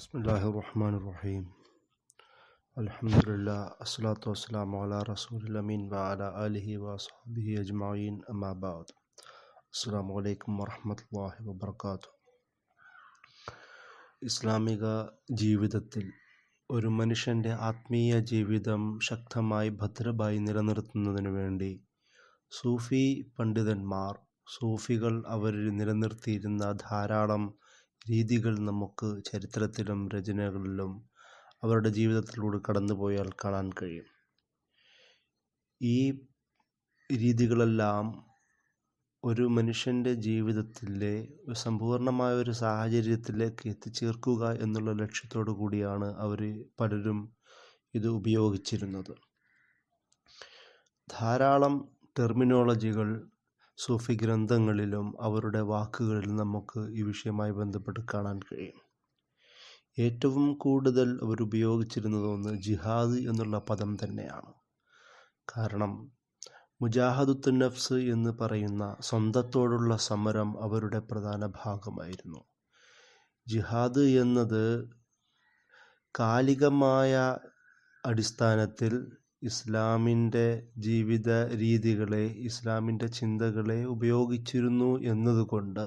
بسم الله الرحمن الرحيم الحمد لله الصلاة والسلام على رسول الأمين وعلى آله وصحبه أجمعين أما بعد السلام عليكم ورحمة الله وبركاته ഇസ്ലാമിക ജീവിതത്തിൽ ഒരു മനുഷ്യൻ്റെ ആത്മീയ ജീവിതം ശക്തമായി ഭദ്രമായി നിലനിർത്തുന്നതിനു വേണ്ടി സൂഫി പണ്ഡിതന്മാർ സൂഫികൾ അവരിൽ നിലനിർത്തിയിരുന്ന ധാരാളം രീതികൾ നമുക്ക് ചരിത്രത്തിലും രചനകളിലും അവരുടെ ജീവിതത്തിലൂടെ കടന്നുപോയാൽ കാണാൻ കഴിയും. ഈ രീതികളെല്ലാം ഒരു മനുഷ്യന്റെ ജീവിതത്തിലെ സമ്പൂർണമായ ഒരു സാഹചര്യത്തിലേക്ക് എത്തിച്ചേർക്കുക എന്നുള്ള ലക്ഷ്യത്തോടു കൂടിയാണ് അവർ പലരും ഇത് ഉപയോഗിച്ചിരുന്നത്. ധാരാളം ടെർമിനോളജികൾ സൂഫി ഗ്രന്ഥങ്ങളിലും അവരുടെ വാക്കുകളിലും നമുക്ക് ഈ വിഷയമായി ബന്ധപ്പെട്ട് കാണാൻ കഴിയും. ഏറ്റവും കൂടുതൽ അവർ ഒന്ന് ജിഹാദ് എന്നുള്ള പദം തന്നെയാണ്. കാരണം മുജാഹദുത്തുൻ നഫ്സ് എന്ന് പറയുന്ന സ്വന്തത്തോടുള്ള സമരം അവരുടെ പ്രധാന ഭാഗമായിരുന്നു. ജിഹാദ് എന്നത് കാലികമായ അടിസ്ഥാനത്തിൽ ഇസ്ലാമിന്റെ ജീവിത രീതികളെ ഇസ്ലാമിന്റെ ചിന്തകളെ ഉപയോഗിച്ചിരുന്നു എന്നതുകൊണ്ട്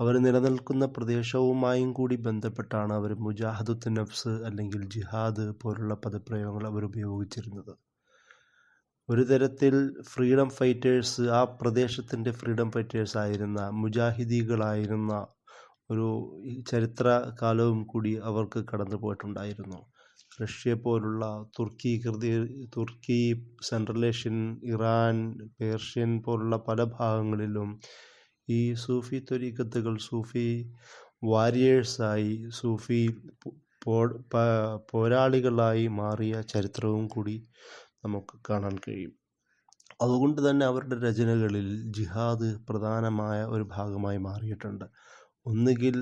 അവർ നിലനിൽക്കുന്ന പ്രദേശവുമായും കൂടി ബന്ധപ്പെട്ടാണ് അവർ മുജാഹദുത്ത് നഫ്സ് അല്ലെങ്കിൽ ജിഹാദ് പോലുള്ള പദപ്രയോഗങ്ങൾ അവർ ഉപയോഗിച്ചിരുന്നത്. ഒരു തരത്തിൽ ഫ്രീഡം ഫൈറ്റേഴ്സ് ആ പ്രദേശത്തിന്റെ ഫ്രീഡം ഫൈറ്റേഴ്സ് ആയിരുന്ന മുജാഹിദികളായിരുന്ന ഒരു ചരിത്ര കാലവും കൂടി അവർക്ക് കടന്നു പോയിട്ടുണ്ടായിരുന്നു റഷ്യ പോലുള്ള തുർക്കി കൃതി Turkey central Asian Iran Persian പോലുള്ള പല ഭാഗങ്ങളിലും ഈ സൂഫി ത്വരീക്കത്തുകൾ സൂഫി വാരിയേഴ്സായി സൂഫി പോരാളികളായി മാറിയ ചരിത്രവും കൂടി നമുക്ക് കാണാൻ കഴിയും. അതുകൊണ്ട് തന്നെ അവരുടെ രചനകളിൽ ജിഹാദ് പ്രധാനമായ ഒരു ഭാഗമായി മാറിയിട്ടുണ്ട്. ഒന്നുകിൽ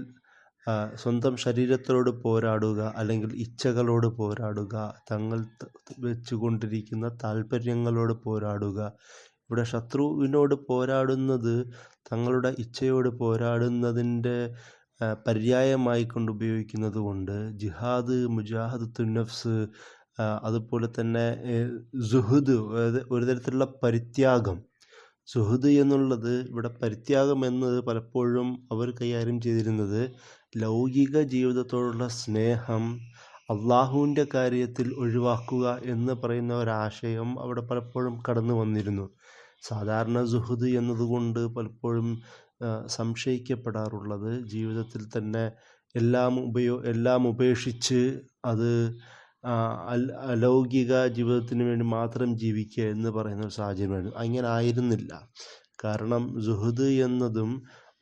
സ്വന്തം ശരീരത്തോട് പോരാടുക അല്ലെങ്കിൽ ഇച്ഛകളോട് പോരാടുക തങ്ങൾ വെച്ചുകൊണ്ടിരിക്കുന്ന താല്പര്യങ്ങളോട് പോരാടുക. ഇവിടെ ശത്രുവിനോട് പോരാടുന്നത് തങ്ങളുടെ ഇച്ഛയോട് പോരാടുന്നതിന്റെ പര്യായമായി കൊണ്ട് ഉപയോഗിക്കുന്നത് കൊണ്ട് ജിഹാദ് മുജാഹദ് തുന്നഫ്സ് അതുപോലെ തന്നെ സുഹുദ് ഒരു തരത്തിലുള്ള പരിത്യാഗം. സുഹൃദ് എന്നുള്ളത് ഇവിടെ പരിത്യാഗം എന്നത് പലപ്പോഴും അവർ കൈകാര്യം ചെയ്തിരുന്നത് ലൗകിക ജീവിതത്തോടുള്ള സ്നേഹം അള്ളാഹുവിന്റെ കാര്യത്തിൽ ഒഴിവാക്കുക എന്ന് പറയുന്ന ഒരാശയം അവിടെ പലപ്പോഴും കടന്നു വന്നിരുന്നു. സാധാരണ സുഹൃദ് എന്നതുകൊണ്ട് പലപ്പോഴും സംശയിക്കപ്പെടാറുള്ളത്. ജീവിതത്തിൽ തന്നെ എല്ലാം ഉപയോ എല്ലാം ഉപേക്ഷിച്ച് അത് അലൗകിക ജീവിതത്തിന് വേണ്ടി മാത്രം ജീവിക്കുക എന്ന് പറയുന്ന ഒരു സാഹചര്യമായിരുന്നു. അങ്ങനെ ആയിരുന്നില്ല. കാരണം സുഹൃദ് എന്നതും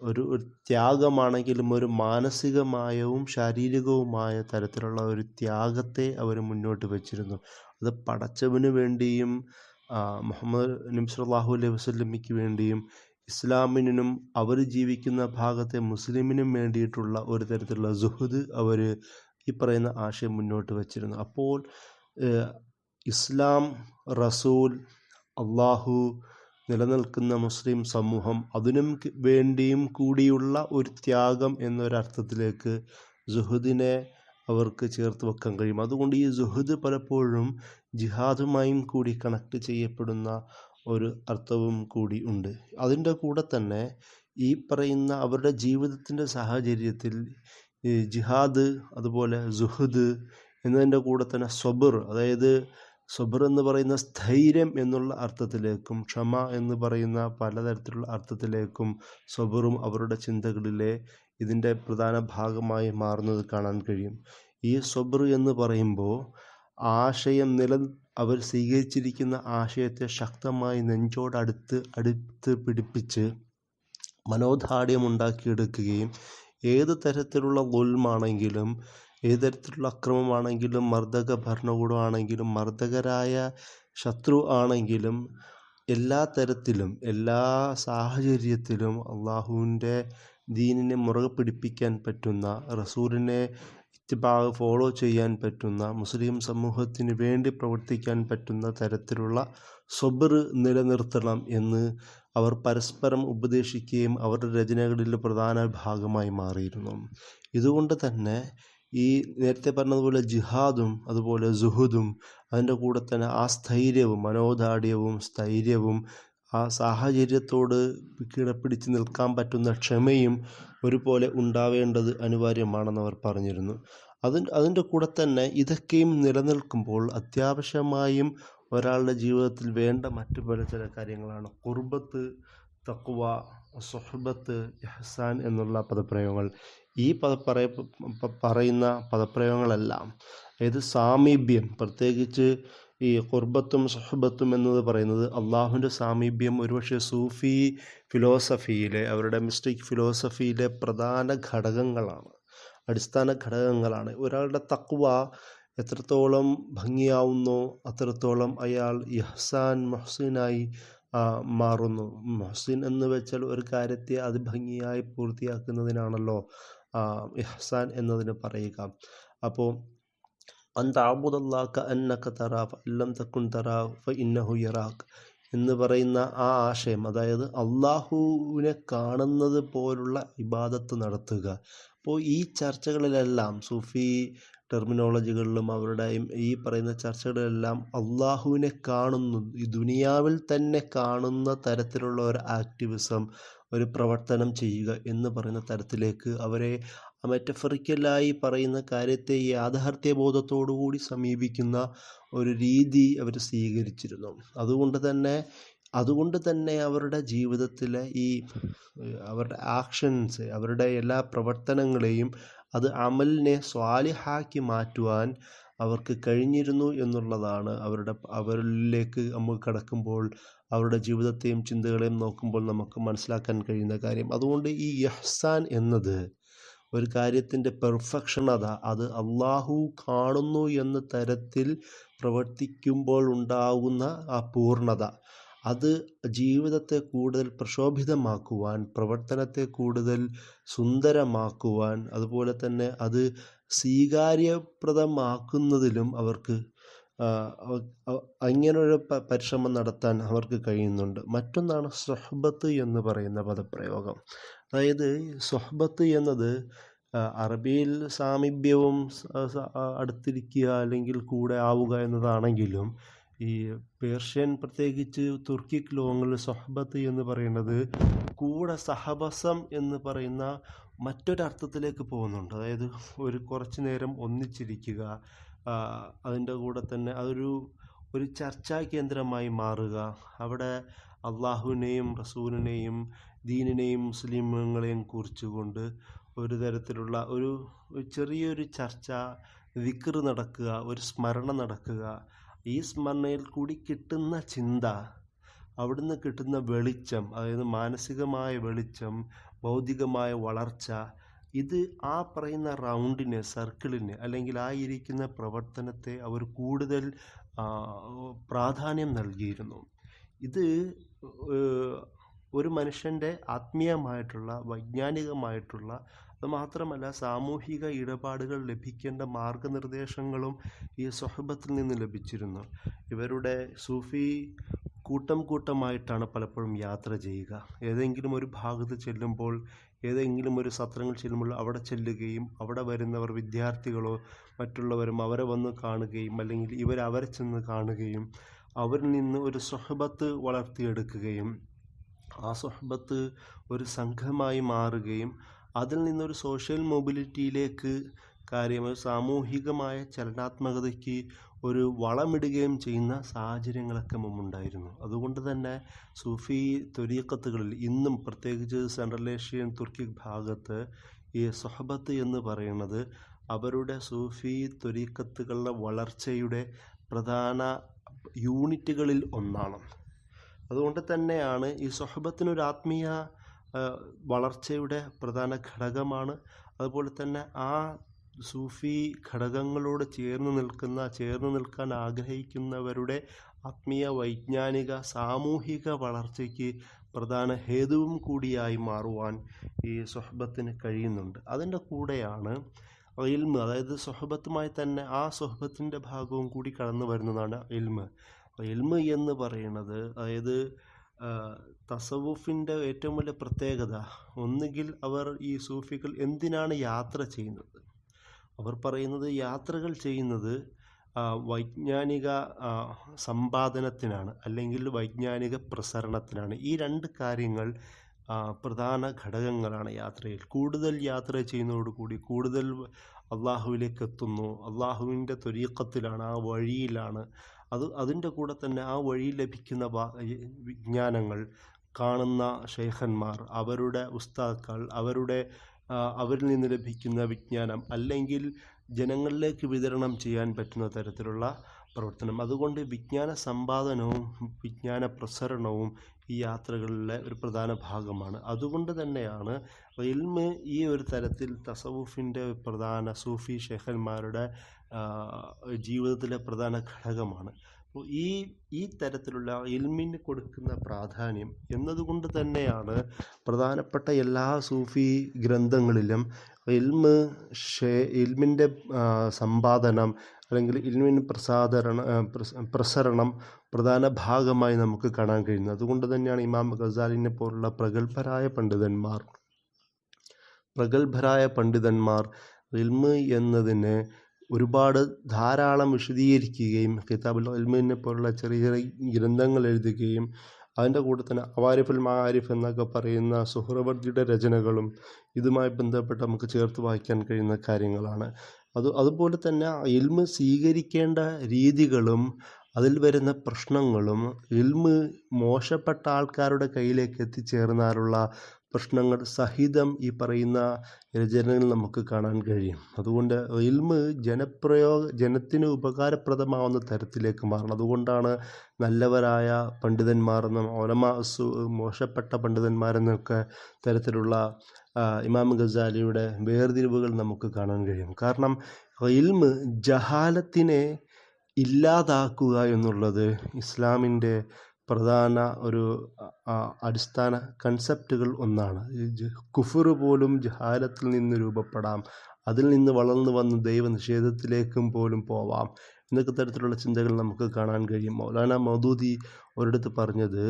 ഒരു ത്യാഗമാണെങ്കിലും ഒരു മാനസികമായവും ശാരീരികവുമായ തരത്തിലുള്ള ഒരു ത്യാഗത്തെ അവർ മുന്നോട്ട് വച്ചിരുന്നു. അത് പടച്ചവന് വേണ്ടിയും മുഹമ്മദ് നബ്സല്ലാഹു അലൈഹി വസ്ലമിക്ക് വേണ്ടിയും ഇസ്ലാമിനും അവർ ജീവിക്കുന്ന ഭാഗത്തെ മുസ്ലിമിനും വേണ്ടിയിട്ടുള്ള ഒരു തരത്തിലുള്ള സുഹൃദ് അവർ ഈ പറയുന്ന ആശയം മുന്നോട്ട് വച്ചിരുന്നു. അപ്പോൾ ഇസ്ലാം റസൂൽ അള്ളാഹു നിലനിൽക്കുന്ന മുസ്ലിം സമൂഹം അതിനും വേണ്ടിയും കൂടിയുള്ള ഒരു ത്യാഗം എന്നൊരർത്ഥത്തിലേക്ക് ജുഹുദിനെ അവർക്ക് ചേർത്ത് വെക്കാൻ കഴിയും. അതുകൊണ്ട് ഈ സുഹുദ് പലപ്പോഴും ജിഹാദുമായും കൂടി കണക്ട് ചെയ്യപ്പെടുന്ന ഒരു അർത്ഥവും കൂടി ഉണ്ട്. അതിന്റെ കൂടെ തന്നെ ഈ പറയുന്ന അവരുടെ ജീവിതത്തിന്റെ സാഹചര്യത്തിൽ ജിഹാദ് അതുപോലെ സുഹുദ് എന്നതിന്റെ കൂടെ തന്നെ സ്വബർ അതായത് സ്വബർ എന്ന് പറയുന്ന സ്ഥൈര്യം എന്നുള്ള അർത്ഥത്തിലേക്കും ക്ഷമ എന്ന് പറയുന്ന പലതരത്തിലുള്ള അർത്ഥത്തിലേക്കും സ്വബറും അവരുടെ ചിന്തകളിലെ ഇതിന്റെ പ്രധാന ഭാഗമായി മാറുന്നത് കാണാൻ കഴിയും. ഈ സ്വബർ എന്ന് പറയുമ്പോൾ ആശയം നില അവർ സ്വീകരിച്ചിരിക്കുന്ന ആശയത്തെ ശക്തമായി നെഞ്ചോടടുത്ത് അടുത്ത് പിടിപ്പിച്ച് മനോധാഠ്യം ഉണ്ടാക്കിയെടുക്കുകയും ഏത് തരത്തിലുള്ള ഗുൽമാണെങ്കിലും ഏത് തരത്തിലുള്ള അക്രമമാണെങ്കിലും മർദ്ദക ഭരണകൂടമാണെങ്കിലും മർദ്ദകരായ ശത്രു ആണെങ്കിലും എല്ലാ തരത്തിലും എല്ലാ സാഹചര്യത്തിലും അള്ളാഹുവിന്റെ ദീനിനെ മുറുകെ പിടിപ്പിക്കാൻ പറ്റുന്ന റസൂലിനെ ഇത്തിബാഗ് ഫോളോ ചെയ്യാൻ പറ്റുന്ന മുസ്ലിം സമൂഹത്തിന് വേണ്ടി പ്രവർത്തിക്കാൻ പറ്റുന്ന തരത്തിലുള്ള സ്വബർ നിലനിർത്തണം എന്ന് അവർ പരസ്പരം ഉപദേശിക്കുകയും അവരുടെ രചനകളിൽ പ്രധാന ഭാഗമായി മാറിയിരുന്നു. ഇതുകൊണ്ട് തന്നെ ഈ നേരത്തെ പറഞ്ഞതുപോലെ ജിഹാദും അതുപോലെ സുഹുദും അതിന്റെ കൂടെ തന്നെ ആ സ്ഥൈര്യവും മനോദാഢ്യവും സ്ഥൈര്യവും ആ സാഹചര്യത്തോട് കിടപ്പിടിച്ച് നിൽക്കാൻ പറ്റുന്ന ക്ഷമയും ഒരുപോലെ ഉണ്ടാവേണ്ടത് അനിവാര്യമാണെന്ന് അവർ പറഞ്ഞിരുന്നു. അതിന് അതിന്റെ കൂടെ തന്നെ ഇതൊക്കെയും നിലനിൽക്കുമ്പോൾ അത്യാവശ്യമായും ഒരാളുടെ ജീവിതത്തിൽ വേണ്ട മറ്റു പല ചില കാര്യങ്ങളാണ്. കുർബത്ത് തക്വ സുഹബത്ത് ഇഹ്സാൻ എന്നുള്ള പദപ്രയോഗങ്ങൾ. ഈ പദപ്രയ പറയുന്ന പദപ്രയോഗങ്ങളെല്ലാം അതായത് സാമീപ്യം പ്രത്യേകിച്ച് ഈ കുർബത്തും സഹബത്തും എന്നത് പറയുന്നത് അള്ളാഹുവിന്റെ സാമീപ്യം ഒരുപക്ഷെ സൂഫി ഫിലോസഫിയിലെ അവരുടെ മിസ്റ്റേക്ക് ഫിലോസഫിയിലെ പ്രധാന ഘടകങ്ങളാണ് അടിസ്ഥാന ഘടകങ്ങളാണ്. ഒരാളുടെ തക്വ എത്രത്തോളം ഭംഗിയാവുന്നു അത്രത്തോളം അയാൾ ഇഹ്സാൻ മൊഹ്സീനായി മാറുന്നു. മൊഹ്സിൻ എന്ന് വെച്ചാൽ ഒരു കാര്യത്തെ അത് ഭംഗിയായി പൂർത്തിയാക്കുന്നതിനാണല്ലോ ഇഹ്സാൻ എന്നതിന് പറയുക. അപ്പോൾ എന്ന് പറയുന്ന ആ ആശയം അതായത് അള്ളാഹുവിനെ കാണുന്നത് പോലുള്ള ഇബാദത്ത് നടത്തുക. അപ്പോൾ ഈ ചർച്ചകളിലെല്ലാം സൂഫി ടെർമിനോളജികളിലും അവരുടെ ഈ പറയുന്ന ചർച്ചകളിലെല്ലാം അള്ളാഹുവിനെ കാണുന്നു. ഈ ദുനിയാവിൽ തന്നെ കാണുന്ന തരത്തിലുള്ള ഒരു ആക്ടിവിസം ഒരു പ്രവർത്തനം ചെയ്യുക എന്ന് പറയുന്ന തരത്തിലേക്ക് അവരെ മെറ്റഫറിക്കലായി പറയുന്ന കാര്യത്തെ യാഥാർത്ഥ്യബോധത്തോടുകൂടി സമീപിക്കുന്ന ഒരു രീതി അവർ സ്വീകരിച്ചിരുന്നു. അതുകൊണ്ട് തന്നെ അതുകൊണ്ട് തന്നെ അവരുടെ ജീവിതത്തിലെ ഈ അവരുടെ ആക്ഷൻസ് അവരുടെ എല്ലാ പ്രവർത്തനങ്ങളെയും അത് അമലിനെ സ്വാലിഹാക്കി മാറ്റുവാൻ അവർക്ക് കഴിഞ്ഞിരുന്നു എന്നുള്ളതാണ് അവരുടെ അവരിലേക്ക് നമുക്ക് കടക്കുമ്പോൾ അവരുടെ ജീവിതത്തെയും ചിന്തകളെയും നോക്കുമ്പോൾ നമുക്ക് മനസ്സിലാക്കാൻ കഴിയുന്ന കാര്യം. അതുകൊണ്ട് ഈ യഹ്സാൻ എന്നത് ഒരു കാര്യത്തിന്റെ പെർഫെക്ഷണത അത്. അള്ളാഹു കാണുന്നു എന്ന തരത്തിൽ പ്രവർത്തിക്കുമ്പോൾ ഉണ്ടാകുന്ന ആ പൂർണത. അത് ജീവിതത്തെ കൂടുതൽ പ്രക്ഷോഭിതമാക്കുവാൻ പ്രവർത്തനത്തെ കൂടുതൽ സുന്ദരമാക്കുവാൻ അതുപോലെ തന്നെ അത് സ്വീകാര്യപ്രദമാക്കുന്നതിലും അവർക്ക് അങ്ങനൊരു പരിശ്രമം നടത്താൻ അവർക്ക് കഴിയുന്നുണ്ട്. മറ്റൊന്നാണ് സൊഹബത്ത് എന്ന് പറയുന്ന പദപ്രയോഗം. അതായത് സൊഹബത്ത് എന്നത് അറബിയിൽ സാമീപ്യവും അടുത്തിരിക്കുക അല്ലെങ്കിൽ കൂടെ ആവുക എന്നതാണെങ്കിലും ഈ പേർഷ്യൻ പ്രത്യേകിച്ച് തുർക്കിക് ലോകങ്ങളിൽ സൊഹബത്ത് എന്ന് പറയുന്നത് കൂടെ സഹബസം എന്ന് പറയുന്ന മറ്റൊരർത്ഥത്തിലേക്ക് പോകുന്നുണ്ട്. അതായത് ഒരു കുറച്ചു നേരം ഒന്നിച്ചിരിക്കുക അതിന്റെ കൂടെ തന്നെ അതൊരു ഒരു ചർച്ചാ കേന്ദ്രമായി മാറുക. അവിടെ അള്ളാഹുവിനെയും റസൂലിനെയും ദീനിനെയും മുസ്ലിമുകളെയും കുറിച്ചുകൊണ്ട് ഒരു തരത്തിലുള്ള ഒരു ചെറിയൊരു ചർച്ച വിക്ർ നടക്കുക ഒരു സ്മരണ നടക്കുക. ഈ സ്മരണയിൽ കൂടി കിട്ടുന്ന ചിന്ത അവിടുന്ന് കിട്ടുന്ന വെളിച്ചം അതായത് മാനസികമായ വെളിച്ചം ഭൗതികമായ വളർച്ച ഇത് ആ പറയുന്ന റൗണ്ടിനെ സർക്കിളിന് അല്ലെങ്കിൽ ആ ഇരിക്കുന്ന പ്രവർത്തനത്തെ അവർ കൂടുതൽ പ്രാധാന്യം നൽകിയിരുന്നു. ഇത് ഒരു മനുഷ്യന്റെ ആത്മീയമായിട്ടുള്ള വൈജ്ഞാനികമായിട്ടുള്ള അത് മാത്രമല്ല സാമൂഹിക ഇടപാടുകൾ ലഭിക്കേണ്ട മാർഗനിർദ്ദേശങ്ങളും ഈ സ്വഹബത്തിൽ നിന്ന് ലഭിച്ചിരുന്നു. ഇവരുടെ സൂഫി കൂട്ടം കൂട്ടമായിട്ടാണ് പലപ്പോഴും യാത്ര ചെയ്യുക. ഏതെങ്കിലും ഒരു ഭാഗത്ത് ചെല്ലുമ്പോൾ ഏതെങ്കിലും ഒരു സത്രങ്ങൾ ചെല്ലുമ്പോൾ അവിടെ ചെല്ലുകയും അവിടെ വരുന്നവർ വിദ്യാർത്ഥികളോ മറ്റുള്ളവരും അവരെ വന്ന് കാണുകയും അല്ലെങ്കിൽ ഇവർ അവരെ ചെന്ന് കാണുകയും അവരിൽ നിന്ന് ഒരു സ്വഹബത്ത് വളർത്തിയെടുക്കുകയും ആ സ്വഹബത്ത് ഒരു സംഘമായി മാറുകയും അതിൽ നിന്നൊരു സോഷ്യൽ മൊബിലിറ്റിയിലേക്ക് കാര്യം സാമൂഹികമായ ചലനാത്മകതയ്ക്ക് ഒരു വളമിടുകയും ചെയ്യുന്ന സാഹചര്യങ്ങളൊക്കെ മുമ്പുണ്ടായിരുന്നു. അതുകൊണ്ട് തന്നെ സൂഫി ത്വരീക്കത്തുകളിൽ ഇന്നും പ്രത്യേകിച്ച് സെൻട്രൽ ഏഷ്യൻ തുർക്കി ഭാഗത്ത് ഈ സൊഹബത്ത് എന്ന് പറയുന്നത് അവരുടെ സൂഫി ത്വരീക്കത്തുകളുടെ വളർച്ചയുടെ പ്രധാന യൂണിറ്റുകളിൽ ഒന്നാണ്. അതുകൊണ്ട് തന്നെയാണ് ഈ സൊഹബത്തിനൊരു ആത്മീയ വളർച്ചയുടെ പ്രധാന ഘടകമാണ്. അതുപോലെ തന്നെ ആ സൂഫി ഘടകങ്ങളോട് ചേർന്ന് നിൽക്കുന്ന ചേർന്ന് നിൽക്കാൻ ആഗ്രഹിക്കുന്നവരുടെ ആത്മീയ വൈജ്ഞാനിക സാമൂഹിക വളർച്ചയ്ക്ക് പ്രധാന ഹേതുവും കൂടിയായി മാറുവാൻ ഈ സ്വഹബത്തിന് കഴിയുന്നുണ്ട്. അതിന്റെ കൂടെയാണ് ഇൽമ് അതായത് സ്വഹബത്തുമായി തന്നെ ആ സ്വഹബത്തിന്റെ ഭാഗവും കൂടി കടന്നു വരുന്നതാണ് ഇൽമ്. ഇൽമ് എന്ന് പറയുന്നത് അതായത് തസവുഫിന്റെ ഏറ്റവും വലിയ പ്രത്യേകത ഒന്നുകിൽ അവർ ഈ സൂഫികൾ എന്തിനാണ് യാത്ര ചെയ്യുന്നത്? അവർ പറയുന്നത് യാത്രകൾ ചെയ്യുന്നത് വൈജ്ഞാനിക സമ്പാദനത്തിനാണ് അല്ലെങ്കിൽ വൈജ്ഞാനിക പ്രസരണത്തിനാണ്. ഈ രണ്ട് കാര്യങ്ങൾ പ്രധാന ഘടകങ്ങളാണ് യാത്രയിൽ. കൂടുതൽ യാത്ര ചെയ്യുന്നതോടുകൂടി കൂടുതൽ അള്ളാഹുവിലേക്ക് എത്തുന്നു. അള്ളാഹുവിന്റെ ത്വരീക്കത്തിലാണ് ആ വഴിയിലാണ് അത് അതിന്റെ കൂടെ തന്നെ ആ വഴി ലഭിക്കുന്ന വിജ്ഞാനങ്ങൾ കാണുന്ന ഷെയ്ഖന്മാർ അവരുടെ ഉസ്താക്കൾ അവരുടെ അവരിൽ നിന്ന് ലഭിക്കുന്ന വിജ്ഞാനം അല്ലെങ്കിൽ ജനങ്ങളിലേക്ക് വിതരണം ചെയ്യാൻ പറ്റുന്ന തരത്തിലുള്ള പ്രവർത്തനം. അതുകൊണ്ട് വിജ്ഞാന സമ്പാദനവും വിജ്ഞാന പ്രസരണവും ഈ യാത്രകളിലെ ഒരു പ്രധാന ഭാഗമാണ്. അതുകൊണ്ട് തന്നെയാണ് ഇൽമ് ഈ ഒരു തരത്തിൽ തസവുഫിന്റെ പ്രധാന സൂഫി ഷെഹന്മാരുടെ ജീവിതത്തിലെ പ്രധാന ഘടകമാണ്. അപ്പോൾ ഈ ഈ തരത്തിലുള്ള ഇൽമിന് കൊടുക്കുന്ന പ്രാധാന്യം എന്നതുകൊണ്ട് തന്നെയാണ് പ്രധാനപ്പെട്ട എല്ലാ സൂഫി ഗ്രന്ഥങ്ങളിലും ഇൽമ് ഷേ ഇൽമിന്റെ സമ്പാദനം അല്ലെങ്കിൽ ഇൽമിന് പ്രസാദരണ പ്രസരണം പ്രധാന ഭാഗമായി നമുക്ക് കാണാൻ കഴിയുന്നത് അതുകൊണ്ട് തന്നെയാണ് ഇമാം ഗസാലിനെ പോലുള്ള പ്രഗത്ഭരായ പണ്ഡിതന്മാർ പ്രഗത്ഭരായ പണ്ഡിതന്മാർ ഇൽമ് എന്നതിന് ഒരുപാട് ധാരാളം വിശദീകരിക്കുകയും കിതാബുൽ ഇൽമിനെ പോലുള്ള ചെറിയ ചെറിയ ഗ്രന്ഥങ്ങൾ എഴുതുകയും അതിന്റെ കൂടെ തന്നെ അവാരിഫുൽ മാരിഫ് എന്നൊക്കെ പറയുന്ന സുഹ്രവർജിയുടെ രചനകളും ഇതുമായി ബന്ധപ്പെട്ട് നമുക്ക് ചേർത്ത് വായിക്കാൻ കഴിയുന്ന കാര്യങ്ങളാണ്. അത് അതുപോലെ തന്നെ ഇൽമ് സ്വീകരിക്കേണ്ട രീതികളും അതിൽ വരുന്ന പ്രശ്നങ്ങളും ഇൽമ് മോശപ്പെട്ട ആൾക്കാരുടെ കയ്യിലേക്ക് എത്തിച്ചേർന്നാലുള്ള പ്രശ്നങ്ങൾ സഹിതം ഈ പറയുന്ന രചനകൾ നമുക്ക് കാണാൻ കഴിയും. അതുകൊണ്ട് ഇൽമ് ജനപ്രയോഗ ജനത്തിന് ഉപകാരപ്രദമാവുന്ന തരത്തിലേക്ക് മാറണം. അതുകൊണ്ടാണ് നല്ലവരായ പണ്ഡിതന്മാർ ഒലമ മോശപ്പെട്ട പണ്ഡിതന്മാരെന്നൊക്കെ തരത്തിലുള്ള ഇമാം ഗസാലിയുടെ വേർതിരിവുകൾ നമുക്ക് കാണാൻ കഴിയും. കാരണം ഇൽമ് ജഹാലത്തിനെ ഇല്ലാതാക്കുക എന്നുള്ളത് ഇസ്ലാമിന്റെ പ്രധാന ഒരു അടിസ്ഥാന കൺസെപ്റ്റുകൾ ഒന്നാണ്. കുഫുറ് പോലും ജഹാലത്തിൽ നിന്ന് രൂപപ്പെടാം. അതിൽ നിന്ന് വളർന്നു വന്ന് ദൈവനിഷേധത്തിലേക്കും പോലും പോവാം. എന്നൊക്കെ തരത്തിലുള്ള ചിന്തകൾ നമുക്ക് കാണാൻ കഴിയും. മൗലാന മൗദൂദി ഒരിടത്ത് പറഞ്ഞത്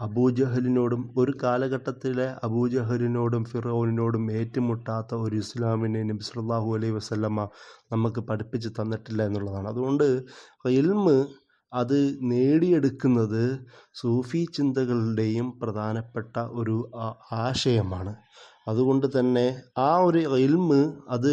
അബൂജഹലിനോടും ഒരു കാലഘട്ടത്തിലെ അബൂജഹലിനോടും ഫിറോവിനോടും ഏറ്റുമുട്ടാത്ത ഒരു ഇസ്ലാമിനെ നബി സല്ലല്ലാഹു അലൈഹി വസല്ലമ നമുക്ക് പഠിപ്പിച്ച് തന്നിട്ടില്ല എന്നുള്ളതാണ്. അതുകൊണ്ട് ഇൽമ് അത് നേടിയെടുക്കുന്നത് സൂഫി ചിന്തകളുടെയും പ്രധാനപ്പെട്ട ഒരു ആശയമാണ്. അതുകൊണ്ട് തന്നെ ആ ഒരു ഇൽമ് അത്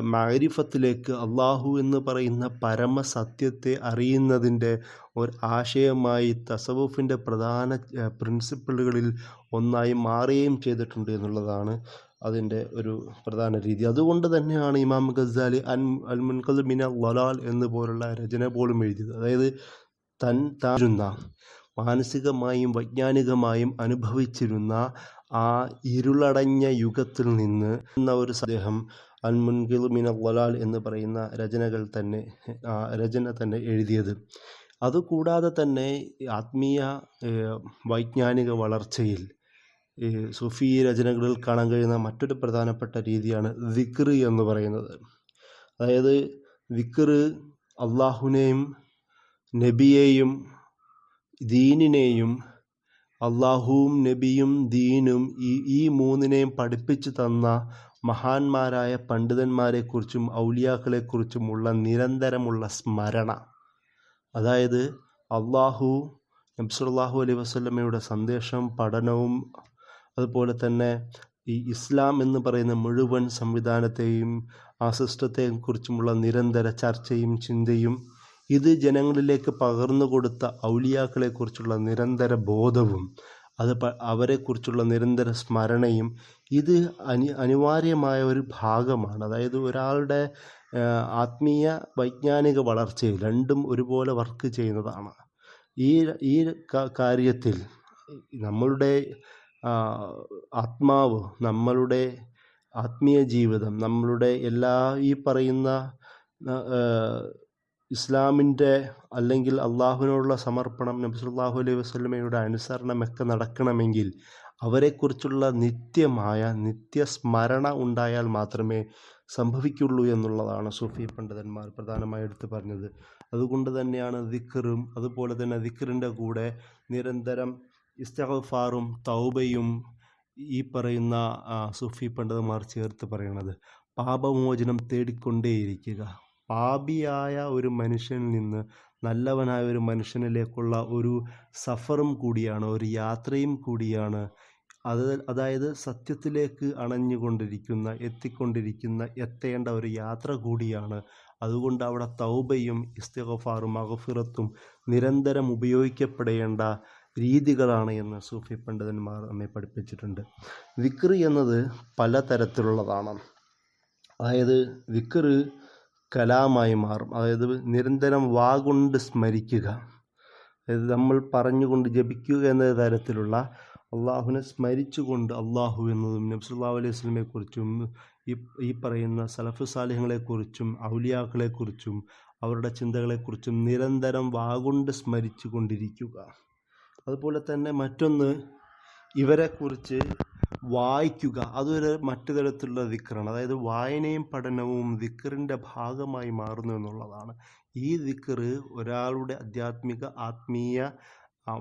മാരിഫത്തിലേക്ക് അള്ളാഹു എന്ന് പറയുന്ന പരമസത്യത്തെ അറിയുന്നതിന്റെ ഒരു ആശയമായി തസവുഫിന്റെ പ്രധാന പ്രിൻസിപ്പിളുകളിൽ ഒന്നായി മാറുകയും ചെയ്തിട്ടുണ്ട് എന്നുള്ളതാണ് അതിന്റെ ഒരു പ്രധാന രീതി. അതുകൊണ്ട് തന്നെയാണ് ഇമാം ഗസാലി അൻ അൽ മുൻകൽ മിന വലാൽ എന്ന് പോലുള്ള രചന പോലും എഴുതിയത്. അതായത് തൻ താരുന്ന മാനസികമായും വൈജ്ഞാനികമായും അനുഭവിച്ചിരുന്ന ആ ഇരുളടഞ്ഞ യുഗത്തിൽ നിന്ന് എന്ന ഒരു സദ്ദേഹം അൽ മുൻകിൽ മിന വലാൽ എന്ന് പറയുന്ന രചനകൾ തന്നെ രചന തന്നെ എഴുതിയത്. അതുകൂടാതെ തന്നെ ആത്മീയ വൈജ്ഞാനിക വളർച്ചയിൽ ഈ സുഫി രചനകളിൽ കാണാൻ കഴിയുന്ന മറ്റൊരു പ്രധാനപ്പെട്ട രീതിയാണ് വിക്ർ എന്ന് പറയുന്നത്. അതായത് വിക്ർ അള്ളാഹുവിനെയും നബിയെയും ദീനിനെയും അള്ളാഹുവും നബിയും ദീനും ഈ ഈ മൂന്നിനെയും പഠിപ്പിച്ചു തന്ന മഹാന്മാരായ പണ്ഡിതന്മാരെക്കുറിച്ചും ഔലിയാക്കളെക്കുറിച്ചുമുള്ള നിരന്തരമുള്ള സ്മരണ. അതായത് അള്ളാഹു നബ്സുല്ലാഹു അലൈഹി വസല്ലമയുടെ സന്ദേശം പഠനവും അതുപോലെ തന്നെ ഈ ഇസ്ലാം എന്ന് പറയുന്ന മുഴുവൻ സംവിധാനത്തെയും ആ സിസ്റ്റത്തെയും കുറിച്ചുമുള്ള നിരന്തര ചർച്ചയും ചിന്തയും ഇത് ജനങ്ങളിലേക്ക് പകർന്നു കൊടുത്ത ഔലിയാക്കളെക്കുറിച്ചുള്ള നിരന്തര ബോധവും അത് അവരെക്കുറിച്ചുള്ള നിരന്തര സ്മരണയും ഇത് അനി അനിവാര്യമായ ഒരു ഭാഗമാണ്. അതായത് ഒരാളുടെ ആത്മീയ വൈജ്ഞാനിക വളർച്ചയിൽ രണ്ടും ഒരുപോലെ വർക്ക് ചെയ്യുന്നതാണ്. ഈ ഈ കാര്യത്തിൽ നമ്മളുടെ ആത്മാവ് നമ്മളുടെ ആത്മീയ ജീവിതം നമ്മളുടെ എല്ലാ ഈ പറയുന്ന ഇസ്ലാമിന്റെ അല്ലെങ്കിൽ അള്ളാഹുവിനോടുള്ള സമർപ്പണം നബി സല്ലല്ലാഹു അലൈഹി വസ്ലമയുടെ അനുസരണമൊക്കെ നടക്കണമെങ്കിൽ അവരെക്കുറിച്ചുള്ള നിത്യമായ നിത്യസ്മരണ ഉണ്ടായാൽ മാത്രമേ സംഭവിക്കുള്ളൂ എന്നുള്ളതാണ് സൂഫി പണ്ഡിതന്മാർ പ്രധാനമായി എടുത്തു പറഞ്ഞത്. അതുകൊണ്ട് തന്നെയാണ് ദിക്കറും അതുപോലെ തന്നെ ദിക്കറിന്റെ കൂടെ നിരന്തരം ഇസ്തഗഫാറും തൗബയും ഈ പറയുന്ന സുഫി സൂഫി പണ്ഡിതന്മാർ ചേർത്ത് പറയണത് പാപമോചനം തേടിക്കൊണ്ടേയിരിക്കുക. പാപിയായ ഒരു മനുഷ്യനിൽ നിന്ന് നല്ലവനായ ഒരു മനുഷ്യനിലേക്കുള്ള ഒരു സഫറും കൂടിയാണ് ഒരു യാത്രയും കൂടിയാണ്. അത് അതായത് സത്യത്തിലേക്ക് അണഞ്ഞുകൊണ്ടിരിക്കുന്ന എത്തിക്കൊണ്ടിരിക്കുന്ന എത്തേണ്ട ഒരു യാത്ര കൂടിയാണ്. അതുകൊണ്ട് അവിടെ തൗബയും ഇസ്തിഗഫാറും അഗഫിറത്തും നിരന്തരം ഉപയോഗിക്കപ്പെടേണ്ട രീതികളാണ് എന്ന് സൂഫി പണ്ഡിതന്മാർ നമ്മെ പഠിപ്പിച്ചിട്ടുണ്ട്. വിക്രി എന്നത് പലതരത്തിലുള്ളതാണ്. അതായത് വിക്റ് കലാമായി മാറും. അതായത് നിരന്തരം വാഗുണ്ട് സ്മരിക്കുക. അതായത് നമ്മൾ പറഞ്ഞുകൊണ്ട് ജപിക്കുക എന്ന തരത്തിലുള്ള അള്ളാഹുവിനെ സ്മരിച്ചുകൊണ്ട് അള്ളാഹു എന്നതും നബ്സുല്ലാ അലൈഹി സ്വലമയെക്കുറിച്ചും ഈ ഈ പറയുന്ന സലഫ് സാലിഹങ്ങളെക്കുറിച്ചും ഔലിയാക്കളെക്കുറിച്ചും അവരുടെ ചിന്തകളെക്കുറിച്ചും നിരന്തരം വാഗുണ്ട് സ്മരിച്ചു കൊണ്ടിരിക്കുക അതുപോലെ തന്നെ മറ്റൊന്ന് ഇവരെക്കുറിച്ച് വായിക്കുക. അതൊരു മറ്റു തരത്തിലുള്ള ദിക്കറാണ് അതായത് വായനയും പഠനവും ദിക്കറിന്റെ ഭാഗമായി മാറുന്നു എന്നുള്ളതാണ്. ഈ ദിക്കറ് ഒരാളുടെ ആധ്യാത്മിക ആത്മീയ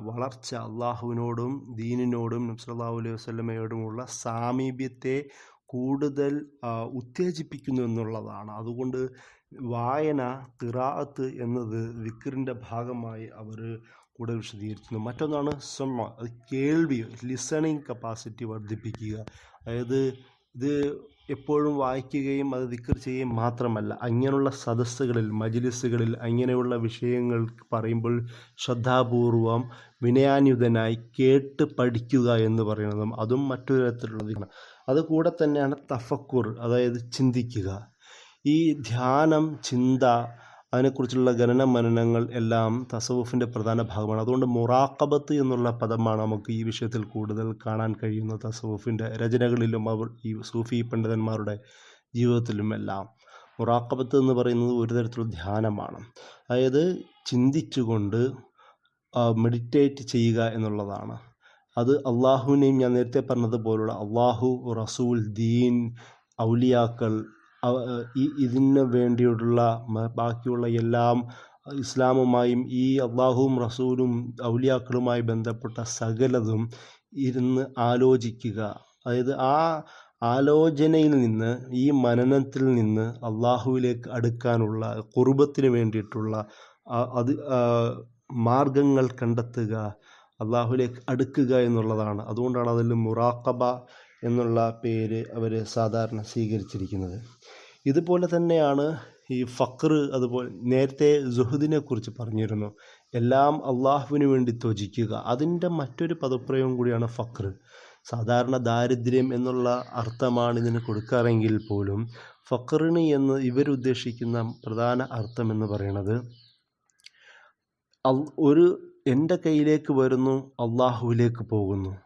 വളർച്ച അള്ളാഹുവിനോടും ദീനിനോടും നബ്സല്ലാഹു അലൈഹി വസ്ലമയോടുമുള്ള സാമീപ്യത്തെ കൂടുതൽ ഉത്തേജിപ്പിക്കുന്നു എന്നുള്ളതാണ്. അതുകൊണ്ട് വായന കിറാഅത്ത് എന്നത് വിക്റിന്റെ ഭാഗമായി അവർ കൂടെ വിശദീകരിക്കുന്നു മറ്റൊന്നാണ് സമ അത് കേൾവി ലിസണിങ് കപ്പാസിറ്റി വർദ്ധിപ്പിക്കുക. അതായത് ഇത് എപ്പോഴും വായിക്കുകയും അത് ദിക്കർ ചെയ്യുകയും മാത്രമല്ല അങ്ങനെയുള്ള സദസ്സുകളിൽ മജിലിസുകളിൽ അങ്ങനെയുള്ള വിഷയങ്ങൾ പറയുമ്പോൾ ശ്രദ്ധാപൂർവം വിനയാന്യുതനായി കേട്ട് പഠിക്കുക എന്ന് പറയുന്നതും അതും മറ്റൊരു തരത്തിലുള്ളതാണ് അതുകൂടെ തന്നെയാണ് തഫക്കുർ അതായത് ചിന്തിക്കുക. ഈ ധ്യാനം ചിന്ത അതിനെക്കുറിച്ചുള്ള ഗണന മനനങ്ങൾ എല്ലാം തസവുഫിന്റെ പ്രധാന ഭാഗമാണ്. അതുകൊണ്ട് മുറാക്കബത്ത് എന്നുള്ള പദമാണ് നമുക്ക് ഈ വിഷയത്തിൽ കൂടുതൽ കാണാൻ കഴിയുന്ന തസവുഫിന്റെ രചനകളിലും അവർ ഈ സൂഫി പണ്ഡിതന്മാരുടെ ജീവിതത്തിലും എല്ലാം മുറാക്കബത്ത് എന്ന് പറയുന്നത് ഒരു തരത്തിലുള്ള ധ്യാനമാണ്. അതായത് ചിന്തിച്ചുകൊണ്ട് മെഡിറ്റേറ്റ് ചെയ്യുക എന്നുള്ളതാണ്. അത് അള്ളാഹുവിനെയും ഞാൻ നേരത്തെ പറഞ്ഞതുപോലുള്ള അള്ളാഹു റസൂൽ ദീൻ ഔലിയാക്കൾ ഈ ഇതിന് വേണ്ടിയുള്ള ബാക്കിയുള്ള എല്ലാം ഇസ്ലാമുമായും ഈ അള്ളാഹുവും റസൂലും ഔലിയാക്കളുമായി ബന്ധപ്പെട്ട സകലതും ഇരുന്ന് ആലോചിക്കുക. അതായത് ആ ആലോചനയിൽ നിന്ന് ഈ മനനത്തിൽ നിന്ന് അള്ളാഹുവിലേക്ക് അടുക്കാനുള്ള കുറുബത്തിന് വേണ്ടിയിട്ടുള്ള അത് മാർഗങ്ങൾ കണ്ടെത്തുക അള്ളാഹുലേക്ക് അടുക്കുക എന്നുള്ളതാണ്. അതുകൊണ്ടാണ് അതിൽ മുറാക്കബ എന്നുള്ള പേര് അവർ സാധാരണ സ്വീകരിച്ചിരിക്കുന്നത്. ഇതുപോലെ തന്നെയാണ് ഈ ഫക്ർ അതുപോലെ നേരത്തെ സുഹദിനെ കുറിച്ച് പറഞ്ഞിരുന്നു. എല്ലാം അള്ളാഹുവിന് വേണ്ടി ത്വജിക്കുക. അതിന്റെ മറ്റൊരു പദപ്രയോഗം കൂടിയാണ് ഫക്ർ സാധാരണ ദാരിദ്ര്യം എന്നുള്ള അർത്ഥമാണ് ഇതിന് കൊടുക്കാറെങ്കിൽ പോലും ഫക്റിന് എന്ന് ഇവരുദ്ദേശിക്കുന്ന പ്രധാന അർത്ഥം എന്ന് പറയുന്നത് ഒരു എന്റെ കയ്യിലേക്ക് വരുന്നു അള്ളാഹുവിലേക്ക് പോകുന്നു.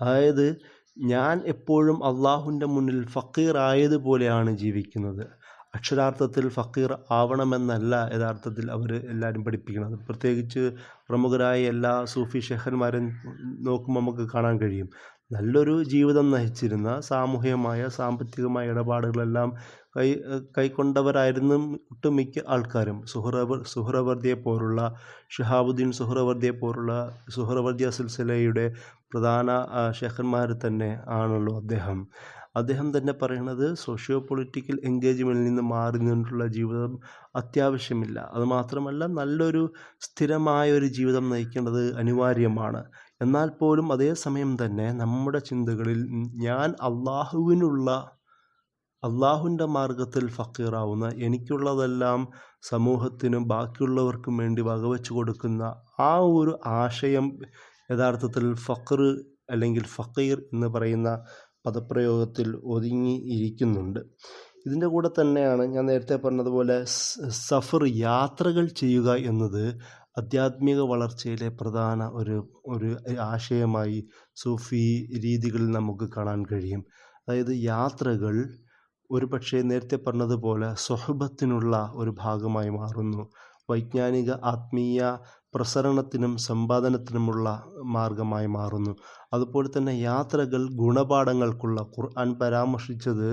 അതായത് ഞാൻ എപ്പോഴും അള്ളാഹുവിന്റെ മുന്നിൽ ഫക്കീർ ആയതുപോലെയാണ് ജീവിക്കുന്നത്. അക്ഷരാർത്ഥത്തിൽ ഫക്കീർ ആവണമെന്നല്ല യഥാർത്ഥത്തിൽ അവർ എല്ലാവരും പഠിപ്പിക്കുന്നത്. പ്രത്യേകിച്ച് പ്രമുഖരായ എല്ലാ സൂഫി ഷെഹന്മാരും നോക്കുമ്പോൾ നമുക്ക് കാണാൻ കഴിയും. നല്ലൊരു ജീവിതം നയിച്ചിരുന്ന സാമൂഹികമായ സാമ്പത്തികമായ ഇടപാടുകളെല്ലാം കൈ കൈക്കൊണ്ടവരായിരുന്നു ഒട്ടുമിക്ക ആൾക്കാരും. സുഹ്റവർ സുഹ്റവർദിയെ പോലുള്ള ഷഹാബുദ്ദീൻ സുഹ്റവർദിയെ പോലുള്ള സുഹ്റവർദിയ സിൽസിലയുടെ പ്രധാന ഷെഖന്മാർ തന്നെ ആണല്ലോ അദ്ദേഹം. അദ്ദേഹം തന്നെ പറയുന്നത് സോഷ്യോ പൊളിറ്റിക്കൽ എൻഗേജ്മെന്റിൽ നിന്ന് മാറി നിന്നിട്ടുള്ള ജീവിതം അത്യാവശ്യമില്ല. അതുമാത്രമല്ല നല്ലൊരു സ്ഥിരമായ ഒരു ജീവിതം നയിക്കേണ്ടത് അനിവാര്യമാണ്. എന്നാൽ പോലും അതേസമയം തന്നെ നമ്മുടെ ചിന്തകളിൽ ഞാൻ അള്ളാഹുവിനുള്ള അള്ളാഹുവിന്റെ മാർഗത്തിൽ ഫക്കീറാവുന്ന എനിക്കുള്ളതെല്ലാം സമൂഹത്തിനും ബാക്കിയുള്ളവർക്കും വേണ്ടി വകവെച്ച് കൊടുക്കുന്ന ആ ഒരു ആശയം യഥാർത്ഥത്തിൽ ഫക്ർ അല്ലെങ്കിൽ ഫക്കീർ എന്ന് പറയുന്ന പദപ്രയോഗത്തിൽ ഒതുങ്ങി ഇരിക്കുന്നുണ്ട്. ഇതിന്റെ കൂടെ തന്നെയാണ് ഞാൻ നേരത്തെ പറഞ്ഞതുപോലെ സഫർ യാത്രകൾ ചെയ്യുക എന്നത് ആധ്യാത്മിക വളർച്ചയിലെ പ്രധാന ഒരു ഒരു ആശയമായി സൂഫി രീതികളിൽ നമുക്ക് കാണാൻ കഴിയും. അതായത് യാത്രകൾ ഒരു പക്ഷേ നേരത്തെ പറഞ്ഞതുപോലെ സ്വഹബത്തിനുള്ള ഒരു ഭാഗമായി മാറുന്നു. വൈജ്ഞാനിക ആത്മീയ പ്രസരണത്തിനും സമ്പാദനത്തിനുമുള്ള മാർഗമായി മാറുന്നു. അതുപോലെ തന്നെ യാത്രകൾ ഗുണപാഠങ്ങൾക്കുള്ള ഖുർആൻ പരാമർശിച്ചത്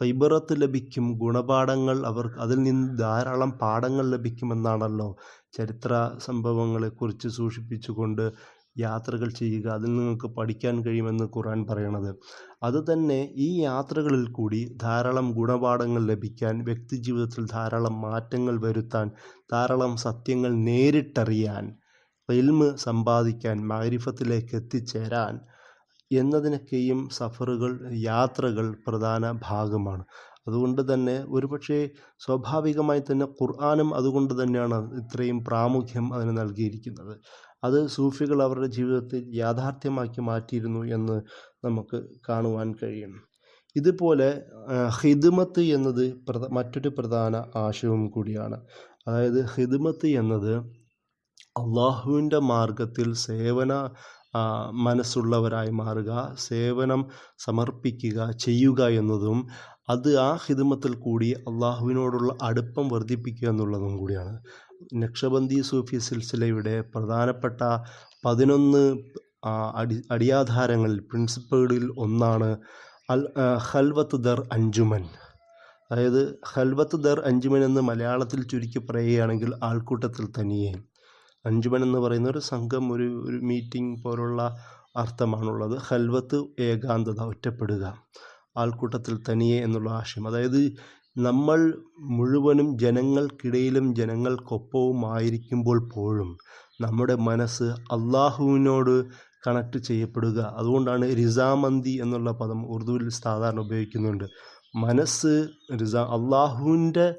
കൈബറത്ത് ലഭിക്കും ഗുണപാഠങ്ങൾ അവർ അതിൽ നിന്ന് ധാരാളം പാഠങ്ങൾ ലഭിക്കുമെന്നാണല്ലോ ചരിത്ര സംഭവങ്ങളെക്കുറിച്ച് സൂക്ഷിപ്പിച്ചുകൊണ്ട് യാത്രകൾ ചെയ്യുക അതിൽ നിങ്ങൾക്ക് പഠിക്കാൻ കഴിയുമെന്ന് ഖുർആൻ പറയണത്. അതുതന്നെ ഈ യാത്രകളിൽ കൂടി ധാരാളം ഗുണപാഠങ്ങൾ ലഭിക്കാൻ വ്യക്തി ജീവിതത്തിൽ ധാരാളം മാറ്റങ്ങൾ വരുത്താൻ ധാരാളം സത്യങ്ങൾ നേരിട്ടറിയാൻ ഇൽമ് സമ്പാദിക്കാൻ മാരിഫത്തിലേക്ക് എത്തിച്ചേരാൻ എന്നതിനൊക്കെയും സഫറുകൾ യാത്രകൾ പ്രധാന ഭാഗമാണ്. അതുകൊണ്ട് തന്നെ ഒരുപക്ഷെ സ്വാഭാവികമായി തന്നെ ഖുർആാനും അതുകൊണ്ട് തന്നെയാണ് ഇത്രയും പ്രാമുഖ്യം അതിന് നൽകിയിരിക്കുന്നത്. അത് സൂഫികൾ അവരുടെ ജീവിതത്തിൽ യാഥാർത്ഥ്യമാക്കി മാറ്റിയിരുന്നു എന്ന് നമുക്ക് കാണുവാൻ കഴിയും. ഇതുപോലെ ഹിദ്മത്ത് എന്നത് മറ്റൊരു പ്രധാന ആശയവും കൂടിയാണ്. അതായത് ഹിദ്മത്ത് എന്നത് അള്ളാഹുവിന്റെ മാർഗത്തിൽ സേവന മനസ്സുള്ളവരായി മാറുക സേവനം സമർപ്പിക്കുക ചെയ്യുക എന്നതും അത് ആ ഹിദമത്തിൽ കൂടി അള്ളാഹുവിനോടുള്ള അടുപ്പം വർദ്ധിപ്പിക്കുക എന്നുള്ളതും കൂടിയാണ്. നക്ഷബന്ദി സൂഫി സിൽസിലയുടെ പ്രധാനപ്പെട്ട പതിനൊന്ന് അടി അടിയാധാരങ്ങളിൽ പ്രിൻസിപ്പുകളിൽ ഒന്നാണ് അൽ ഹൽവത്ത് ദർ അഞ്ചുമൻ അതായത് ഹൽവത്ത് ദർ അഞ്ചുമൻ എന്ന് മലയാളത്തിൽ ചുരുക്കി പറയുകയാണെങ്കിൽ ആൾക്കൂട്ടത്തിൽ തനിയെ. അഞ്ചുമൻ എന്ന് പറയുന്ന ഒരു സംഘം ഒരു ഒരു മീറ്റിംഗ് പോലുള്ള അർത്ഥമാണുള്ളത്. ഹൽവത്ത് ഏകാന്തത ഒറ്റപ്പെടുക ആൾക്കൂട്ടത്തിൽ തനിയെ എന്നുള്ള ആശയം. അതായത് നമ്മൾ മുഴുവനും ജനങ്ങൾക്കിടയിലും ജനങ്ങൾക്കൊപ്പവുമായിരിക്കുമ്പോൾ പോലും നമ്മുടെ മനസ്സ് അള്ളാഹുവിനോട് കണക്ട് ചെയ്യപ്പെടുക. അതുകൊണ്ടാണ് റിസാമന്തി എന്നുള്ള പദം ഉറുദുവിൽ സാധാരണ ഉപയോഗിക്കുന്നുണ്ട്. മനസ്സ് റിസാ അള്ളാഹുവിന്റെ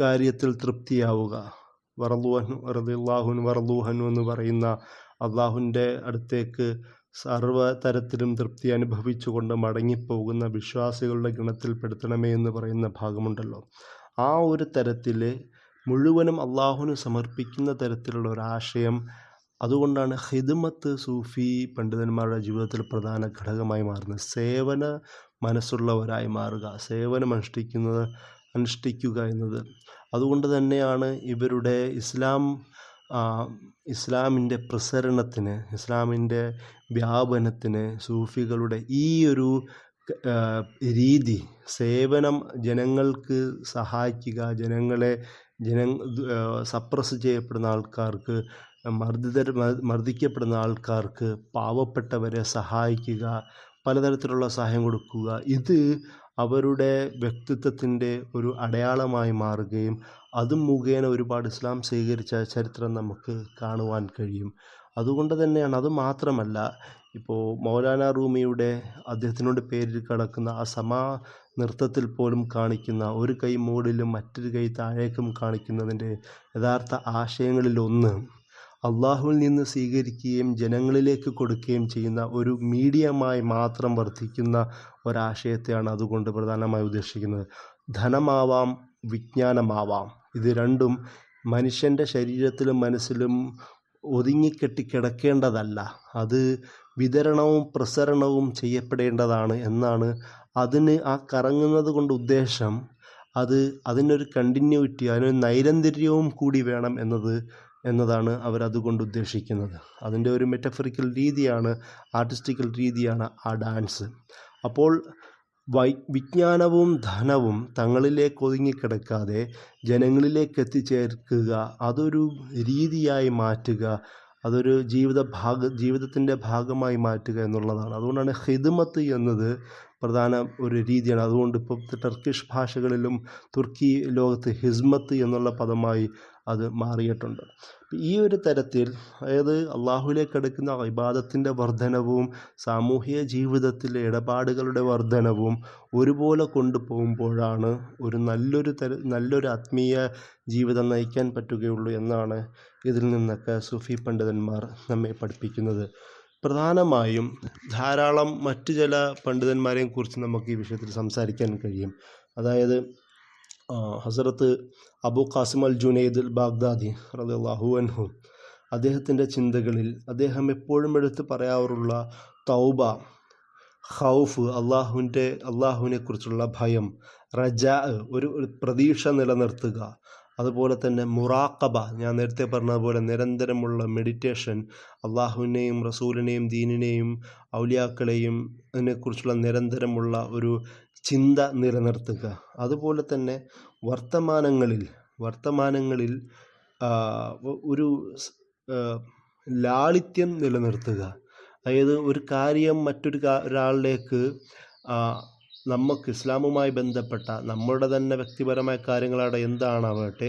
കാര്യത്തിൽ തൃപ്തിയാവുക. വറലുഹൻ റദിള്ളാഹുൻ വറലൂഹനു എന്ന് പറയുന്ന അള്ളാഹുവിന്റെ അടുത്തേക്ക് സർവതരത്തിലും തൃപ്തി അനുഭവിച്ചുകൊണ്ട് മടങ്ങിപ്പോകുന്ന വിശ്വാസികളുടെ ഗണത്തിൽപ്പെടുത്തണമേ എന്ന് പറയുന്ന ഭാഗമുണ്ടല്ലോ. ആ ഒരു തരത്തിൽ മുഴുവനും അള്ളാഹുവിന് സമർപ്പിക്കുന്ന തരത്തിലുള്ള ഒരാശയം അതുകൊണ്ടാണ് ഹിദ്മത്ത് സൂഫി പണ്ഡിതന്മാരുടെ ജീവിതത്തിൽ പ്രധാന ഘടകമായി മാറുന്നത്. സേവന മനസ്സുള്ളവരായി മാറുക സേവനം അനുഷ്ഠിക്കുന്നത് അനുഷ്ഠിക്കുക എന്നത്. അതുകൊണ്ട് തന്നെയാണ് ഇവരുടെ ഇസ്ലാം ഇസ്ലാമിന്റെ പ്രസരണത്തിന് ഇസ്ലാമിന്റെ വ്യാപനത്തിന് സൂഫികളുടെ ഈ ഒരു രീതി സേവനം ജനങ്ങൾക്ക് സഹായിക്കുക ജനങ്ങളെ ജന സപ്രസ് ചെയ്യപ്പെടുന്ന ആൾക്കാർക്ക് മർദ്ദിതർ മർദ്ദിക്കപ്പെടുന്ന ആൾക്കാർക്ക് പാവപ്പെട്ടവരെ സഹായിക്കുക പലതരത്തിലുള്ള സഹായം കൊടുക്കുക. ഇത് അവരുടെ വ്യക്തിത്വത്തിന്റെ ഒരു അടയാളമായി മാറുകയും അതും മുഖേന ഒരുപാട് ഇസ്ലാം സ്വീകരിച്ച ചരിത്രം നമുക്ക് കാണുവാൻ കഴിയും. അതുകൊണ്ട് തന്നെയാണ് അത് മാത്രമല്ല ഇപ്പോൾ മൗലാന റൂമിയുടെ അദ്ദേഹത്തിനോട് പേരിൽ കിടക്കുന്ന ആ സമാ നൃത്തത്തിൽ പോലും കാണിക്കുന്ന ഒരു കൈ മുകളിലും മറ്റൊരു കൈ താഴേക്കും കാണിക്കുന്നതിന്റെ യഥാർത്ഥ ആശയങ്ങളിലൊന്ന് അള്ളാഹുവിൽ നിന്ന് സ്വീകരിക്കുകയും ജനങ്ങളിലേക്ക് കൊടുക്കുകയും ചെയ്യുന്ന ഒരു മീഡിയമായി മാത്രം വർദ്ധിക്കുന്ന ഒരാശയത്തെയാണ് അതുകൊണ്ട് പ്രധാനമായി ഉദ്ദേശിക്കുന്നത്. ധനമാവാം വിജ്ഞാനമാവാം. ഇത് രണ്ടും മനുഷ്യന്റെ ശരീരത്തിലും മനസ്സിലും ഒതുങ്ങിക്കെട്ടി കിടക്കേണ്ടതല്ല അത് വിതരണവും പ്രസരണവും ചെയ്യപ്പെടേണ്ടതാണ് എന്നാണ് അതിന് ആ കറങ്ങുന്നത് കൊണ്ട് ഉദ്ദേശം. അത് അതിനൊരു കണ്ടിന്യൂറ്റി അതിനൊരു നൈരന്തര്യവും കൂടി വേണം എന്നത് എന്നതാണ് അവരതുകൊണ്ട് ഉദ്ദേശിക്കുന്നത്. അതിന്റെ ഒരു മെറ്റഫറിക്കൽ രീതിയാണ് ആർട്ടിസ്റ്റിക്കൽ രീതിയാണ് ആ ഡാൻസ് അപ്പോൾ വൈ വിജ്ഞാനവും ധനവും തങ്ങളിലേക്ക് ഒതുങ്ങിക്കിടക്കാതെ ജനങ്ങളിലേക്ക് എത്തിച്ചേർക്കുക അതൊരു രീതിയായി മാറ്റുക അതൊരു ജീവിത ഭാഗ ജീവിതത്തിന്റെ ഭാഗമായി മാറ്റുക എന്നുള്ളതാണ്. അതുകൊണ്ടാണ് ഹിദ്മത്ത് എന്നത് പ്രധാന ഒരു രീതിയാണ്. അതുകൊണ്ട് ഇപ്പോൾ ടർക്കിഷ് ഭാഷകളിലും തുർക്കി ലോകത്ത് ഹിസ്മത്ത് എന്നുള്ള പദമായി അത് മാറിയിട്ടുണ്ട്. ഈ ഒരു തരത്തിൽ അതായത് അള്ളാഹുലേക്ക് എടുക്കുന്ന ഇബാദത്തിന്റെ വർധനവും സാമൂഹിക ജീവിതത്തിലെ ഇടപാടുകളുടെ വർധനവും ഒരുപോലെ കൊണ്ടുപോകുമ്പോഴാണ് ഒരു നല്ലൊരു തര നല്ലൊരു ആത്മീയ ജീവിതം നയിക്കാൻ പറ്റുകയുള്ളൂ എന്നാണ് ഇതിൽ നിന്നൊക്കെ സുഫി പണ്ഡിതന്മാർ നമ്മെ പഠിപ്പിക്കുന്നത്. പ്രധാനമായും ധാരാളം മറ്റു ചില പണ്ഡിതന്മാരെയും കുറിച്ച് നമുക്ക് ഈ വിഷയത്തിൽ സംസാരിക്കാൻ കഴിയും. അതായത് ഹസരത്ത് Abu Qasim al Junaid al Baghdadi റളിയല്ലാഹു അൻഹു. അദ്ദേഹത്തിന്റെ ചിന്തകളിൽ അദ്ദേഹം എപ്പോഴും എടുത്ത് പറയാറുള്ള തൗബ ഹൗഫ് അള്ളാഹുവിന്റെ അള്ളാഹുവിനെ കുറിച്ചുള്ള ഭയം റജ ഒരു പ്രതീക്ഷ നിലനിർത്തുക. അതുപോലെ തന്നെ മുറാക്കബ ഞാൻ നേരത്തെ പറഞ്ഞതുപോലെ നിരന്തരമുള്ള മെഡിറ്റേഷൻ അള്ളാഹുവിനെയും റസൂലിനെയും ദീനിനെയും ഔലിയാക്കളെയും അതിനെക്കുറിച്ചുള്ള നിരന്തരമുള്ള ഒരു ചിന്ത നിലനിർത്തുക. അതുപോലെ തന്നെ വർത്തമാനങ്ങളിൽ വർത്തമാനങ്ങളിൽ ഒരു ലാളിത്യം നിലനിർത്തുക. അതായത് ഒരു കാര്യം മറ്റൊരു ഒരാളിലേക്ക് നമുക്ക് ഇസ്ലാമുമായി ബന്ധപ്പെട്ട നമ്മളുടെ തന്നെ വ്യക്തിപരമായ കാര്യങ്ങളവിടെ എന്താണാവട്ടെ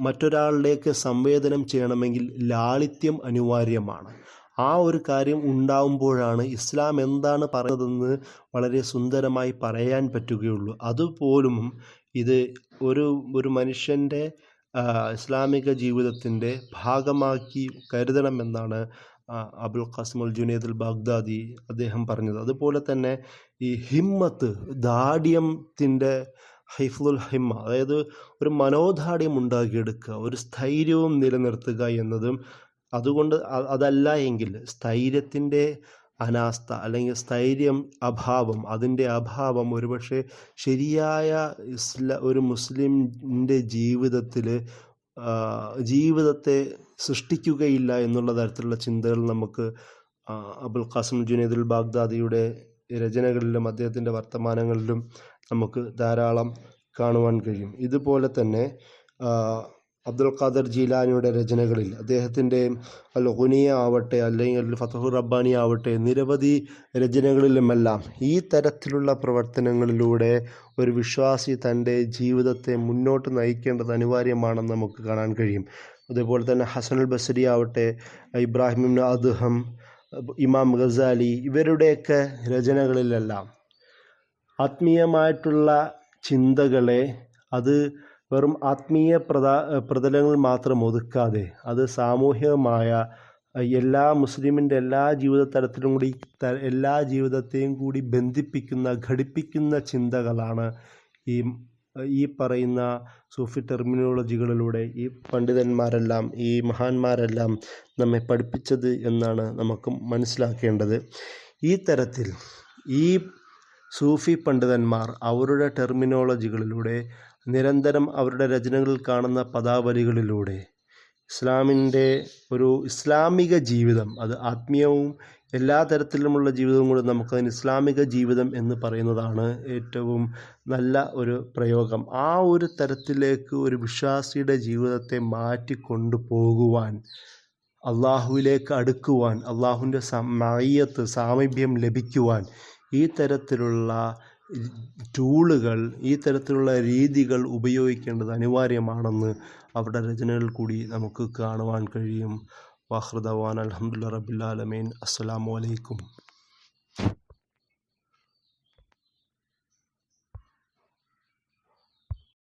മറ്റൊരാളിലേക്ക് സംവേദനം ചെയ്യണമെങ്കിൽ ലാളിത്യം അനിവാര്യമാണ്. ആ ഒരു കാര്യം ഉണ്ടാവുമ്പോഴാണ് ഇസ്ലാം എന്താണ് പറയുന്നതെന്ന് വളരെ സുന്ദരമായി പറയാൻ പറ്റുകയുള്ളൂ. അതുപോലും ഇത് ഒരു ഒരു മനുഷ്യന്റെ ഇസ്ലാമിക ജീവിതത്തിന്റെ ഭാഗമാക്കി കരുതണമെന്നാണ് അബുൽ ഖാസിമുൽ ജുനേദുൽ ബാഗ്ദാദി അദ്ദേഹം പറഞ്ഞത്. അതുപോലെ തന്നെ ഈ ഹിമ്മത്ത് ദാഢ്യത്തിന്റെ ഹൈഫുൽ ഹിമ്മ അതായത് ഒരു മനോദാഢ്യം ഉണ്ടാക്കിയെടുക്കുക ഒരു സ്ഥൈര്യവും നിലനിർത്തുക എന്നതും അതുകൊണ്ട് അതല്ല എങ്കിൽ സ്ഥൈര്യത്തിന്റെ അനാസ്ഥ അല്ലെങ്കിൽ സ്ഥൈര്യം അഭാവം അതിന്റെ അഭാവം ഒരുപക്ഷെ ശരിയായ ഇസ്ല ഒരു മുസ്ലിമിന്റെ ജീവിതത്തിൽ ജീവിതത്തെ സൃഷ്ടിക്കുകയില്ല എന്നുള്ള തരത്തിലുള്ള ചിന്തകൾ നമുക്ക് അബുൽ ഖാസിം ജുനൈദുൽ ബാഗ്ദാദിയുടെ രചനകളിലും അദ്ദേഹത്തിന്റെ വർത്തമാനങ്ങളിലും നമുക്ക് ധാരാളം കാണുവാൻ കഴിയും. ഇതുപോലെ തന്നെ അബ്ദുൽ ഖാദർ ജീലാനിയുടെ രചനകളിൽ അദ്ദേഹത്തിന്റെ അൽ ഗുനിയ ആവട്ടെ അല്ലെങ്കിൽ ഫതഹു റബ്ബാനി ആവട്ടെ നിരവധി രചനകളിലുമെല്ലാം ഈ തരത്തിലുള്ള പ്രവർത്തനങ്ങളിലൂടെ ഒരു വിശ്വാസി തന്റെ ജീവിതത്തെ മുന്നോട്ട് നയിക്കേണ്ടത് അനിവാര്യമാണെന്ന് നമുക്ക് കാണാൻ കഴിയും. അതുപോലെ തന്നെ ഹസനുൽ ബസരി ആവട്ടെ ഇബ്രാഹിം അദ്ഹം ഇമാം ഗസാലി ഇവരുടെയൊക്കെ രചനകളിലെല്ലാം ആത്മീയമായിട്ടുള്ള ചിന്തകളെ അത് വെറും ആത്മീയ പ്രതാ പ്രതലങ്ങൾ മാത്രം ഒതുക്കാതെ അത് സാമൂഹികമായ എല്ലാ മുസ്ലിമിന്റെ എല്ലാ ജീവിത തലത്തിലും കൂടി എല്ലാ ജീവിതത്തെയും കൂടി ബന്ധിപ്പിക്കുന്ന ഘടിപ്പിക്കുന്ന ചിന്തകളാണ് ഈ ഈ പറയുന്ന സൂഫി ടെർമിനോളജികളിലൂടെ ഈ പണ്ഡിതന്മാരെല്ലാം ഈ മഹാന്മാരെല്ലാം നമ്മെ പഠിപ്പിച്ചത് എന്നാണ് നമുക്ക് മനസ്സിലാക്കേണ്ടത്. ഈ തരത്തിൽ ഈ സൂഫി പണ്ഡിതന്മാർ അവരുടെ ടെർമിനോളജികളിലൂടെ നിരന്തരം അവരുടെ രചനകളിൽ കാണുന്ന പദാവലികളിലൂടെ ഇസ്ലാമിന്റെ ഒരു ഇസ്ലാമിക ജീവിതം അത് ആത്മീയവും എല്ലാ തരത്തിലുമുള്ള ജീവിതവും കൂടെ നമുക്കതിന് ഇസ്ലാമിക ജീവിതം എന്ന് പറയുന്നതാണ് ഏറ്റവും നല്ല ഒരു പ്രയോഗം. ആ ഒരു തരത്തിലേക്ക് ഒരു വിശ്വാസിയുടെ ജീവിതത്തെ മാറ്റി കൊണ്ടുപോകുവാൻ അള്ളാഹുവിലേക്ക് അടുക്കുവാൻ അള്ളാഹുവിന്റെ മയ്യത്ത് സാമീപ്യം ലഭിക്കുവാൻ ഈ തരത്തിലുള്ള ടൂളുകൾ ഈ തരത്തിലുള്ള രീതികൾ ഉപയോഗിക്കേണ്ടത് അനിവാര്യമാണെന്ന് അവരുടെ രചനകളിൽ കൂടി നമുക്ക് കാണുവാൻ കഴിയും. വാഹൃദവാൻ അലഹമുല്ല റബുല്ലാലമീൻ അസ്സാം വലൈക്കും